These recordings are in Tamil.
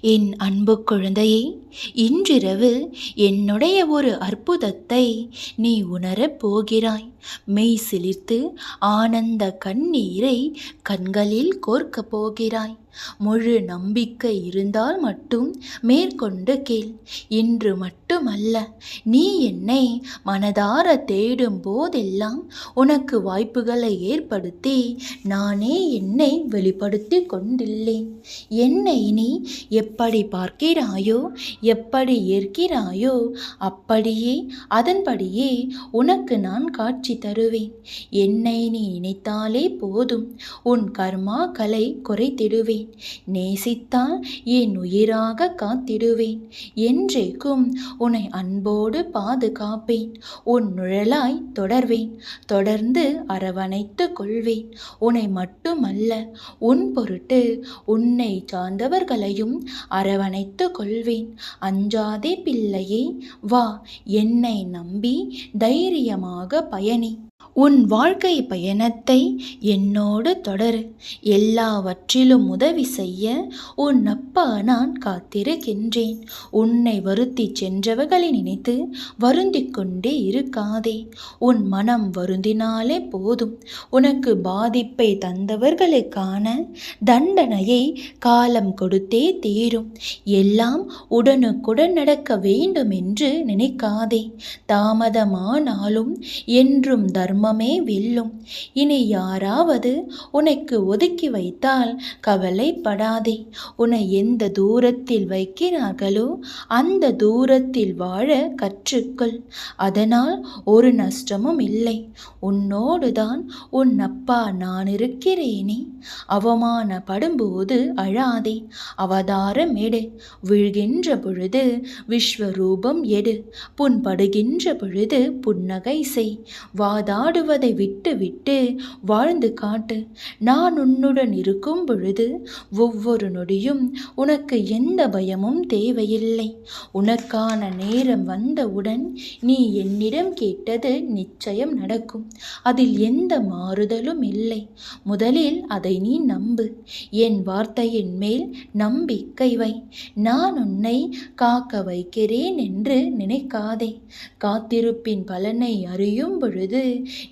என் அன்பு குழந்தையே இன்றிரவு என்னுடைய ஒரு அற்புதத்தை நீ உணரப் போகிறாய். மெய் சிலிர்த்து ஆனந்த கண்ணீரை கண்களில் கோர்க்கப் போகிறாய். முழு நம்பிக்கை இருந்தால் மட்டும் மேற்கொண்டு கேள். இன்று மட்டுமல்ல நீ என்னை மனதார தேடும் போதெல்லாம் உனக்கு வாய்ப்புகளை ஏற்படுத்தி நானே என்னை வெளிப்படுத்தி கொண்டுள்ளேன். என்னை நீ எப்படி பார்க்கிறாயோ எப்படி ஏற்கிறாயோ அப்படியே அதன்படியே உனக்கு நான் காட்சி தருவேன். என்னை நீ நினைத்தாலே போதும் உன் கர்மாக்களை குறைத்திடுவேன். நேசித்தால் என் உயிராக காத்திடுவேன். என்றைக்கும் உன்னை அன்போடு பாதுகாப்பேன். உன் நிழலாய் தொடர்வேன். தொடர்ந்து அரவணைத்து கொள்வேன். உன்னை மட்டுமல்ல உன் பொருட்டு உன்னை சார்ந்தவர்களையும் அரவணைத்து கொள்வேன். அஞ்சாதே பிள்ளையே வா என்னை நம்பி தைரியமாக பயணி. உன் வாழ்க்கை பயணத்தை என்னோடு தொடரு. எல்லாவற்றிலும் உதவி செய்ய உன் அப்பா நான் காத்திருக்கின்றேன். உன்னை வருத்தி சென்றவர்களை நினைத்து வருந்திக் கொண்டே இருக்காதே. உன் மனம் வருந்தினாலே போதும். உனக்கு பாதிப்பை தந்தவர்களுக்கான தண்டனையை காலம் கொடுத்தே தீரும். எல்லாம் உடனுக்குடன் நடக்க வேண்டும் என்று நினைக்காதே. தாமதமானாலும் என்றும் தர்ம தர்மமே வெல்லும். இனி யாராவது உனக்கு ஒதுக்கி வைத்தால் கவலைப்படாதே. உன்னை எந்த தூரத்தில் வைக்கிறார்களோ அந்த தூரத்தில் வாழ கற்றுக்கொள். அதனால் ஒரு நஷ்டமும் இல்லை. உன்னோடுதான் உன் அப்பா நான் இருக்கிறேனே அவமானப்படும்போது அழாதே. அவதாரம் எடு. விழுகின்ற பொழுது விஸ்வரூபம் எடு. புண்படுகின்ற பொழுது புன்னகை செய். வாதாடு ஆடுவதை விட்டு விட்டு வாழ்ந்து காட்டு. நான் உன்னுடன் இருக்கும் பொழுது ஒவ்வொரு நொடியும் உனக்கு எந்த பயமும் தேவையில்லை. உனக்கான நேரம் வந்தவுடன் நீ என்னிடம் கேட்டது நிச்சயம் நடக்கும். அதில் எந்த மாறுதலும் இல்லை. முதலில் அதை நீ நம்பு. என் வார்த்தையின் மேல் நம்பிக்கை வை. நான் உன்னை காக்க வைக்கிறேன் என்று நினைக்காதே. காத்திருப்பின் பலனை அறியும் பொழுது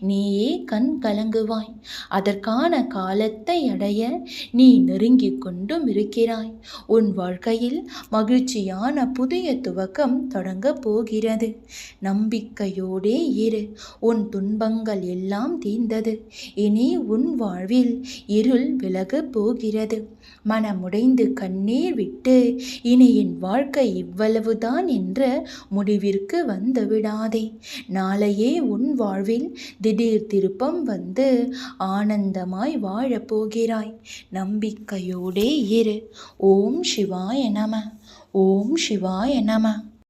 நீயே கண் கலங்குவாய். அதற்கான காலத்தை அடைய நீ நெருங்கிக் கொண்டும் இருக்கிறாய். உன் வாழ்க்கையில் மகிழ்ச்சியான புதிய துவக்கம் தொடங்கப் போகிறது. நம்பிக்கையோடே இரு. உன் துன்பங்கள் எல்லாம் தீர்ந்தது. இனி உன் வாழ்வில் இருள் விலகப் போகிறது. மனமுடைந்து கண்ணீர் விட்டு இனி என் வாழ்க்கை இவ்வளவுதான் என்ற முடிவிற்கு வந்து விடாதே. நாளையே உன் வாழ்வில் திடீர் திருப்பம் வந்து ஆனந்தமாய் வாழப்போகிறாய். நம்பிக்கையோடே இரு. ஓம் சிவாய நம. ஓம் சிவாய நம.